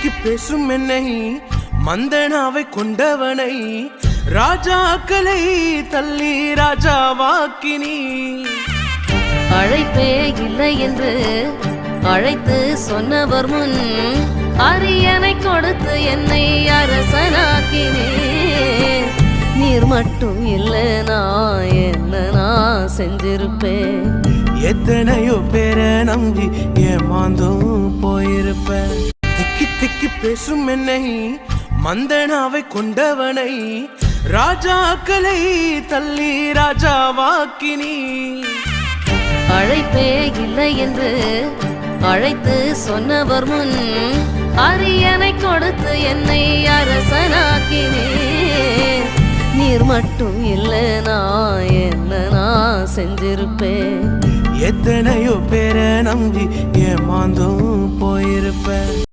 திக்கி பேசும் என்னை மந்தனாவை கொண்டவனை ராஜாக்களை தள்ளி ராஜாவாக்கினி. அழைப்பே இல்லை என்று அழைத்து சொன்னவர் முன் அரியணை கொடுத்து என்னை அரசனாக்கினே. நீர் மட்டும் இல்லைனா என்ன நான் செஞ்சிருப்பேன். எத்தனையோ பேரை நம்பி ஏமாந்தும் போயிருப்பேன். திக்கி பேசும் என்னை மந்தனாவை கொண்டவனை ராஜாக்களை தள்ளி ராஜாவாக்கினி. அழைப்பே இல்லை என்று அழைத்து சொன்னவர் முன் அரியணை கொடுத்து என்னை அரசனாக்கினே. நீர் மட்டும் இல்லைனா என்ன நான் செஞ்சிருப்பேன்? எத்தனையோ பேரை நம்பி ஏமாந்தும் போயிருப்பேன்.